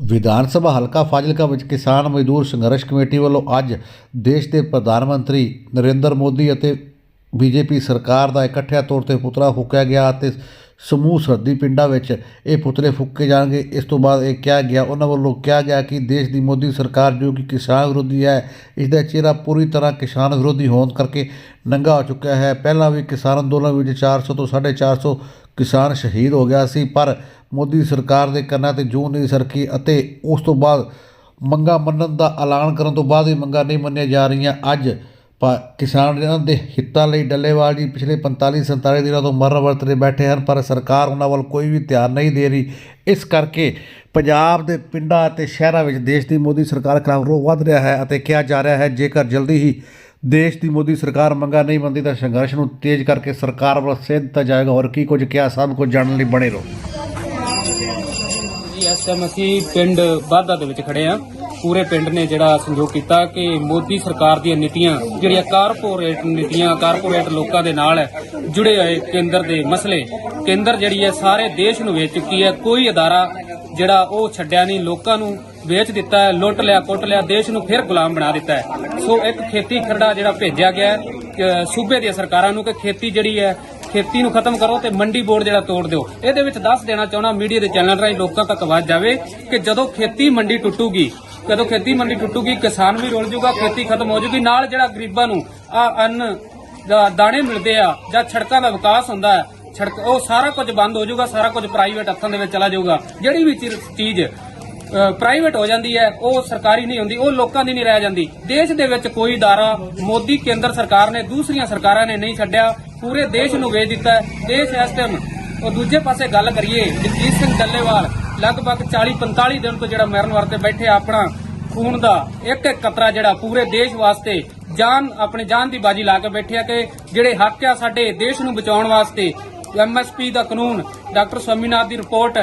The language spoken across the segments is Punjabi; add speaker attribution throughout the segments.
Speaker 1: ਵਿਧਾਨ ਸਭਾ ਹਲਕਾ ਫਾਜ਼ਿਲਕਾ ਵਿੱਚ ਕਿਸਾਨ ਮਜ਼ਦੂਰ ਸੰਘਰਸ਼ ਕਮੇਟੀ ਵੱਲੋਂ ਅੱਜ ਦੇਸ਼ ਦੇ ਪ੍ਰਧਾਨ ਮੰਤਰੀ ਨਰਿੰਦਰ ਮੋਦੀ ਅਤੇ ਬੀਜੇਪੀ ਸਰਕਾਰ ਦਾ ਇਕੱਠਿਆਂ ਤੌਰ ਤੇ ਪੁਤਲਾ ਫੂਕਿਆ ਗਿਆ ਅਤੇ ਸਮੂਹ ਸਰਹੱਦੀ ਪਿੰਡਾਂ ਵਿੱਚ ਇਹ ਪੁਤਲੇ ਫੂਕੇ ਜਾਣਗੇ। ਇਸ ਤੋਂ ਬਾਅਦ ਇਹ ਕਿਹਾ ਗਿਆ, ਉਹਨਾਂ ਵੱਲੋਂ ਕਿਹਾ ਗਿਆ ਕਿ ਦੇਸ਼ ਦੀ ਮੋਦੀ ਸਰਕਾਰ ਜੋ ਕਿ ਕਿਸਾਨ ਵਿਰੋਧੀ ਹੈ ਇਸ ਦਾ ਚਿਹਰਾ ਪੂਰੀ ਤਰ੍ਹਾਂ ਕਿਸਾਨ ਵਿਰੋਧੀ ਹੋਣ ਕਰਕੇ ਨੰਗਾ ਹੋ ਚੁੱਕਿਆ ਹੈ। ਪਹਿਲਾਂ ਵੀ ਕਿਸਾਨ ਅੰਦੋਲਨ ਵਿੱਚ 400 ਤੋਂ 450 ਕਿਸਾਨ ਸ਼ਹੀਦ ਹੋ ਗਿਆ ਸੀ, ਪਰ ਮੋਦੀ ਸਰਕਾਰ ਦੇ ਕੰਨਾਂ ਤੇ ਜੂੰ ਨਹੀਂ ਸਰਕੀ ਅਤੇ ਉਸ ਤੋਂ ਬਾਅਦ ਮੰਗਾ ਮੰਨਣ ਦਾ ਐਲਾਨ ਕਰਨ ਤੋਂ ਬਾਅਦ ਵੀ ਮੰਗਾ ਨਹੀਂ ਮੰਨੀਆਂ ਜਾ ਰਹੀਆਂ। ਅੱਜ ਕਿਸਾਨ ਇਹਨਾਂ ਦੇ ਹਿੱਤਾਂ ਲਈ ਡੱਲੇਵਾਲ ਜੀ ਪਿਛਲੇ 45 47 ਦਿਨਾਂ ਤੋਂ ਮਰਨ ਵਰਤਦੇ ਬੈਠੇ ਹਨ, ਪਰ ਸਰਕਾਰ ਉਹਨਾਂ ਵੱਲ ਕੋਈ ਵੀ ਧਿਆਨ ਨਹੀਂ ਦੇ ਰਹੀ। ਇਸ ਕਰਕੇ ਪੰਜਾਬ ਦੇ ਪਿੰਡਾਂ ਅਤੇ ਸ਼ਹਿਰਾਂ ਵਿੱਚ ਦੇਸ਼ ਦੀ ਮੋਦੀ ਸਰਕਾਰ ਖਿਲਾਫ ਰੋਹ ਵੱਧ ਰਿਹਾ ਹੈ ਅਤੇ ਕਿਹਾ ਜਾ ਰਿਹਾ ਹੈ, ਜੇਕਰ ਜਲਦੀ ਹੀ ਦੇਸ਼ ਦੀ ਮੋਦੀ ਸਰਕਾਰ ਮੰਗਾ ਨਹੀਂ ਮੰਨਦੀ ਤਾਂ ਸੰਘਰਸ਼ ਨੂੰ ਤੇਜ਼ ਕਰਕੇ ਸਰਕਾਰ ਵੱਲ ਸੇਧ ਦਿੱਤਾ ਜਾਏਗਾ। ਔਰ ਕੀ ਕੁਝ ਕਿਹਾ, ਸਭ ਕੁਝ ਜਾਣਨ ਲਈ ਬਣੇ ਰਹੋ।
Speaker 2: ਜੀ, ਇਸ ਟਾਈਮ ਅਸੀਂ ਪਿੰਡ ਬਾਦਾ ਦੇ ਵਿੱਚ ਖੜੇ ਆ ਪੂਰੇ ਪਿੰਡ ਨੇ ਜਿਹੜਾ ਸੰਯੋਗ ਕੀਤਾ ਕਿ ਮੋਦੀ ਸਰਕਾਰ ਦੀਆਂ ਨੀਤੀਆਂ, ਜਿਹੜੀਆਂ ਕਾਰਪੋਰੇਟ ਨੀਤੀਆਂ, ਕਾਰਪੋਰੇਟ ਲੋਕਾਂ ਦੇ ਨਾਲ ਜੁੜੇ ਹੋਏ ਕੇਂਦਰ ਦੇ ਮਸਲੇ, ਕੇਂਦਰ ਜਿਹੜੀ ਹੈ ਸਾਰੇ ਦੇਸ਼ ਨੂੰ ਵੇਚ ਚੁੱਕੀ ਹੈ। ਕੋਈ ਅਦਾਰਾ ਜਿਹੜਾ ਉਹ ਛੱਡਿਆ ਨਹੀਂ, ਲੋਕਾਂ ਨੂੰ ਵੇਚ ਦਿੱਤਾ ਹੈ, ਲੁੱਟ ਲਿਆ, ਕੁੱਟ ਲਿਆ, ਦੇਸ਼ ਨੂੰ ਫਿਰ ਗੁਲਾਮ ਬਣਾ ਦਿੱਤਾ ਹੈ। ਸੋ ਇੱਕ ਖੇਤੀ ਖਰੜਾ ਜਿਹੜਾ ਭੇਜਿਆ ਗਿਆ ਹੈ ਸੂਬੇ ਦੀਆਂ ਸਰਕਾਰਾਂ ਨੂੰ ਕਿ ਖੇਤੀ ਜਿਹੜੀ ਹੈ, ਖੇਤੀ ਨੂੰ ਖਤਮ ਕਰੋ ਤੇ ਮੰਡੀ ਬੋਰਡ ਜਿਹੜਾ ਤੋੜ ਦਿਓ। ਇਹਦੇ ਵਿੱਚ ਦੱਸ ਦੇਣਾ ਚਾਹਣਾ ਮੀਡੀਆ ਦੇ ਚੈਨਲ ਰਾਹੀਂ ਲੋਕਾਂ ਤੱਕ ਆਵਾਜ਼ ਜਾਵੇ ਕਿ ਜਦੋਂ ਖੇਤੀ ਮੰਡੀ ਟੁੱਟੂਗੀ ਜਦੋਂ ਖੇਤੀ ਮੰਡੀ ਟੁੱਟੂਗੀ ਕਿਸਾਨ ਵੀ ਰੁਲ ਜਾਊਗਾ ਖੇਤੀ ਖਤਮ ਹੋ ਜਾਊਗੀ ਨਾਲ ਜਿਹੜਾ ਗਰੀਬਾਂ ਨੂੰ ਆ ਅੰਨ ਦਾ ਦਾਣੇ ਮਿਲਦੇ ਆ ਜਾਂ ਸੜਕਾਂ ਦਾ ਵਿਕਾਸ ਹੁੰਦਾ ਹੈ ਸੜਕ ਉਹ ਸਾਰਾ ਕੁਝ ਬੰਦ ਹੋ ਜਾਊਗਾ ਸਾਰਾ ਕੁਝ ਪ੍ਰਾਈਵੇਟ ਹੱਥਾਂ ਦੇ ਵਿੱਚ ਚਲਾ ਜਾਊਗਾ ਜਿਹੜੀ ਵੀ ਚੀਜ਼- ਚੀਜ਼ ਪ੍ਰਾਈਵੇਟ ਹੋ ਜਾਂਦੀ ਹੈ ਉਹ ਸਰਕਾਰੀ ਨਹੀਂ ਹੁੰਦੀ ਉਹ ਲੋਕਾਂ ਦੀ ਨਹੀਂ ਰਹਿ ਜਾਂਦੀ ਦੇਸ਼ ਦੇ ਵਿੱਚ ਕੋਈ ادارہ ਮੋਦੀ ਕੇਂਦਰ ਸਰਕਾਰ ਨੇ ਦੂਸਰੀਆਂ ਸਰਕਾਰਾਂ ਨੇ ਨਹੀਂ ਛੱਡਿਆ ਪੂਰੇ ਦੇਸ਼ ਨੂੰ ਵੇਚ ਦਿੱਤਾ ਹੈ ਦੇਸ਼ ਇਸ ਟਾਈਮ ਉਹ ਦੂਜੇ ਪਾਸੇ ਗੱਲ ਕਰੀਏ ਜਗਜੀਤ ਸਿੰਘ ਡੱਲੇਵਾਲ ਲਗਭਗ 40 45 ਦਿਨ ਤੋਂ ਜਿਹੜਾ ਮਰਨ ਵਰਤੇ ਬੈਠੇ ਆਪਣਾ ਖੂਨ ਦਾ ਇੱਕ ਇੱਕ ਕਤਰਾ ਜਿਹੜਾ ਪੂਰੇ ਦੇਸ਼ ਵਾਸਤੇ ਜਾਨ, ਆਪਣੀ ਜਾਨ ਦੀ ਬਾਜੀ ਲਾ ਕੇ ਬੈਠੇ ਆ ਕਿ ਜਿਹੜੇ ਹੱਕ ਆ ਸਾਡੇ ਦੇਸ਼ ਨੂੰ ਬਚਾਉਣ ਵਾਸਤੇ ਐਮਐਸਪੀ ਦਾ ਕਾਨੂੰਨ, ਡਾਕਟਰ ਸਵਾਮੀਨਾਥ ਦੀ ਰਿਪੋਰਟ,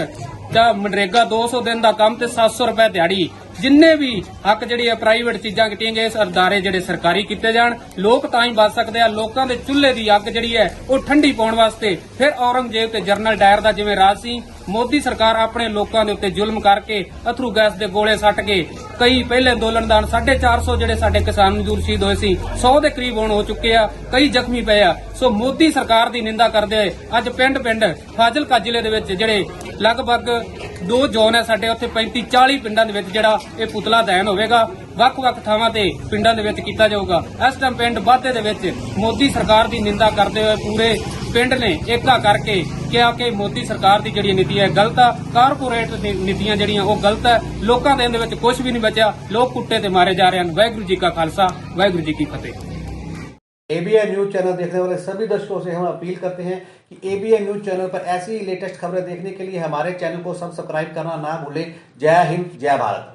Speaker 2: ਦਾ ਮਨਰੇਗਾ 200 ਦਿਨ ਦਾ ਕੰਮ ਤੇ 700 ਰੁਪਏ ਦਿਹਾੜੀ, ਜਿੰਨੇ ਵੀ ਹੱਕ ਜਿਹੜੀ ਆ ਪ੍ਰਾਈਵੇਟ ਚੀਜ਼ਾਂ ਕੀਤੀਆਂ ਗਏ ਇਸ ਅਦਾਰੇ ਜਿਹੜੇ ਸਰਕਾਰੀ ਕੀਤੇ ਜਾਣ, ਲੋਕ ਤਾਂ ਹੀ ਬਚ ਸਕਦੇ ਆ, ਲੋਕਾਂ ਦੇ ਚੁੱਲ੍ਹੇ ਦੀ ਅੱਗ ਜਿਹੜੀ ਹੈ ਉਹ ਠੰਡੀ ਪਾਉਣ ਵਾਸਤੇ, ਫਿਰ ਔਰੰਗਜ਼ੇਬ ਤੇ ਜਰਨਲ ਡਾਇਰ ਦਾ ਜਿਵੇਂ ਰਾਜ ਸੀ ਮੋਦੀ ਸਰਕਾਰ ਆਪਣੇ ਲੋਕਾਂ ਦੇ ਉੱਤੇ ਜ਼ੁਲਮ ਕਰਕੇ ਅਥਰੂ ਗੈਸ ਦੇ ਗੋਲੇ ਸੱਟ ਕੇ ਕਈ ਪਹਿਲੇ ਅੰਦੋਲਨਦਾਨ 450 ਜਿਹੜੇ ਸਾਡੇ ਕਿਸਾਨ ਮਜ਼ਦੂਰ ਸ਼ਹੀਦ ਹੋਏ ਸੀ 100 ਦੇ ਕਰੀਬ ਹੁਣ ਹੋ ਚੁੱਕੇ ਆ, ਕਈ ਜ਼ਖਮੀ ਪਏ ਆ। ਸੋ ਮੋਦੀ ਸਰਕਾਰ ਦੀ ਨਿੰਦਾ ਕਰਦੇ ਹੋਏ ਅੱਜ ਪਿੰਡ-ਪਿੰਡ, ਫਾਜ਼ਿਲਕਾ ਜ਼ਿਲ੍ਹੇ ਦੇ ਵਿੱਚ ਜਿਹੜੇ ਲਗਭਗ ਦੋ ਜ਼ੋਨ ਹੈ ਸਾਡੇ, ਉੱਥੇ 35 40 ਪਿੰਡਾਂ ਦੇ ਵਿੱਚ ਜਿਹੜਾ ਇਹ ਪੁਤਲਾ ਦਹਨ ਹੋਵੇਗਾ, ਵੱਖ-ਵੱਖ ਥਾਵਾਂ ਤੇ ਪਿੰਡਾਂ ਦੇ ਵਿੱਚ ਕੀਤਾ ਜਾਊਗਾ। ਇਸ ਟਾਈਮ ਪਿੰਡ ਬਾਤੇ ਦੇ ਵਿੱਚ ਮੋਦੀ ਸਰਕਾਰ ਦੀ ਨਿੰਦਾ ਕਰਦੇ ਹੋਏ ਪੂਰੇ ਪਿੰਡ ਨੇ ਏਕਾ ਕਰਕੇ ਕਿਹਾ ਕਿ ਮੋਦੀ ਸਰਕਾਰ ਦੀ ਜਿਹੜੀ ਨੀਤੀ ਹੈ ਗਲਤ ਆ ਕਾਰਪੋਰੇਟ ਨੀ- ਨੀਤੀਆਂ ਜਿਹੜੀਆਂ ਉਹ ਗਲਤ ਹੈ ਲੋਕਾਂ ਦੇ ਇਹਦੇ ਵਿੱਚ ਕੁਝ ਵੀ ਨਹੀਂ ਬਚਿਆ ਲੋਕ ਕੁੱਟੇ ਤੇ ਮਾਰੇ ਜਾ ਰਹੇ ਹਨ ਵਾਹਿਗੁਰੂ ਜੀ ਕਾ ਖਾਲਸਾ ਵਾਹਿਗੁਰੂ ਜੀ ਕੀ ਫਤਿਹ
Speaker 1: एबीएन न्यूज चैनल देखने वाले सभी दर्शकों से हम अपील करते हैं कि एबीएन न्यूज चैनल पर ऐसी ही लेटेस्ट खबरें देखने के लिए हमारे चैनल को सब्सक्राइब करना ना भूलें जय हिंद जय भारत